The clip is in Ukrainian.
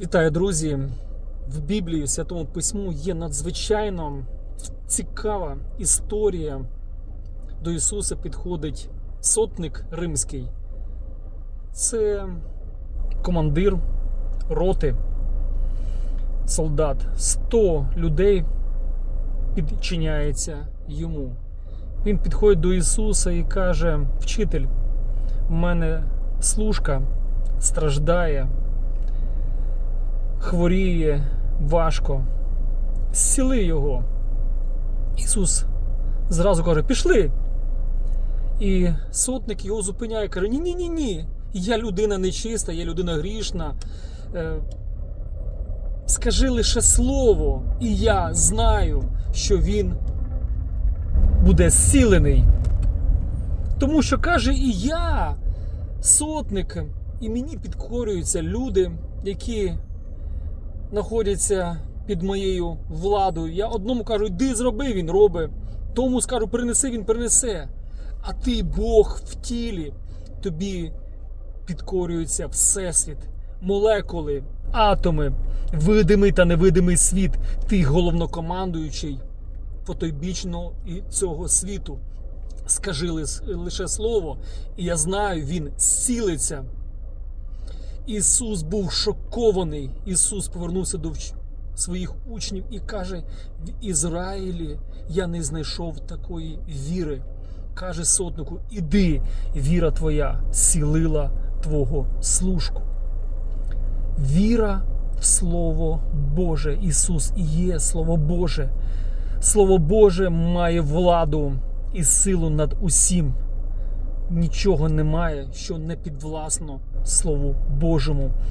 Вітаю, друзі! В Біблії, в Святому Письму є надзвичайно цікава історія. До Ісуса підходить сотник римський. Це командир роти, солдат. 100 людей підчиняється йому. Він підходить до Ісуса і каже: Вчитель, в мене служка страждає хворіє важко. Зціли його. Ісус зразу каже: пішли. І сотник його зупиняє, каже: ні ні ні ні Я людина нечиста, я людина грішна. Е, Скажи лише слово, і я знаю, що він буде зцілений. Тому що каже, і я, сотник, і мені підкорюються люди, які знаходяться під моєю владою. Я одному кажу, йди зроби, він робить. Тому скажу, принеси, він принесе. А ти Бог в тілі, тобі підкорюється Всесвіт, молекули, атоми, видимий та невидимий світ. Ти головнокомандуючий потойбічного і цього світу. Скажи лише слово, і я знаю, він зцілиться. Ісус був шокований. Ісус повернувся до своїх учнів і каже: в Ізраїлі я не знайшов такої віри. Каже сотнику: Іди, віра твоя зцілила твого служку. Віра в Слово Боже. Ісус є Слово Боже. Слово Боже має владу і силу над усім нічого немає, що не підвласно Слову Божому.